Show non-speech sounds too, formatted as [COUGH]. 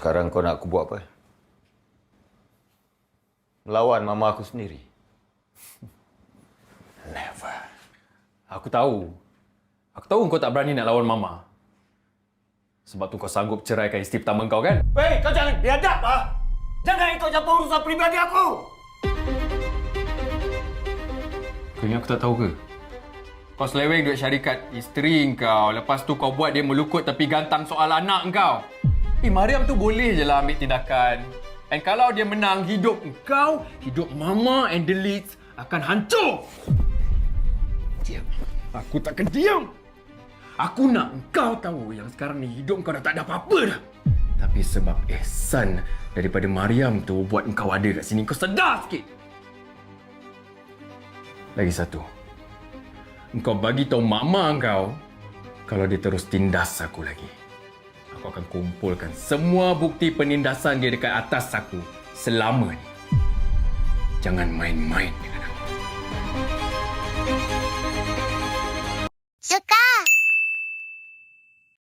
sekarang kau nak aku buat apa? Melawan mama aku sendiri. [LAUGHS] Never. Aku tahu. Aku tahu kau tak berani nak lawan Mama. Sebab tu kau sanggup ceraikan isteri pertama kau kan? Hei, kau jangan biadab ah. Jangan ikut campur urusan pribadi aku. Kau ingat aku tak tahu ke? Kau seleweng duit syarikat isteri kau. Lepas tu kau buat dia melukut tepi gantang soal anak kau. Eh, Mariam tu boleh je lah ambil tindakan. And kalau dia menang, hidup kau, hidup Mama and the Leeds akan hancur. Diam. Aku takkan diam. Aku nak kau tahu yang sekarang ni hidup kau dah tak ada apa-apa dah. Tapi sebab ihsan daripada Mariam tu buat kau ada kat sini, kau sedar sikit. Lagi satu. Engkau bagi tahu mama kau kalau dia terus tindas aku lagi. Aku akan kumpulkan semua bukti penindasan dia dekat atas aku selama ni. Jangan main-main dengan aku.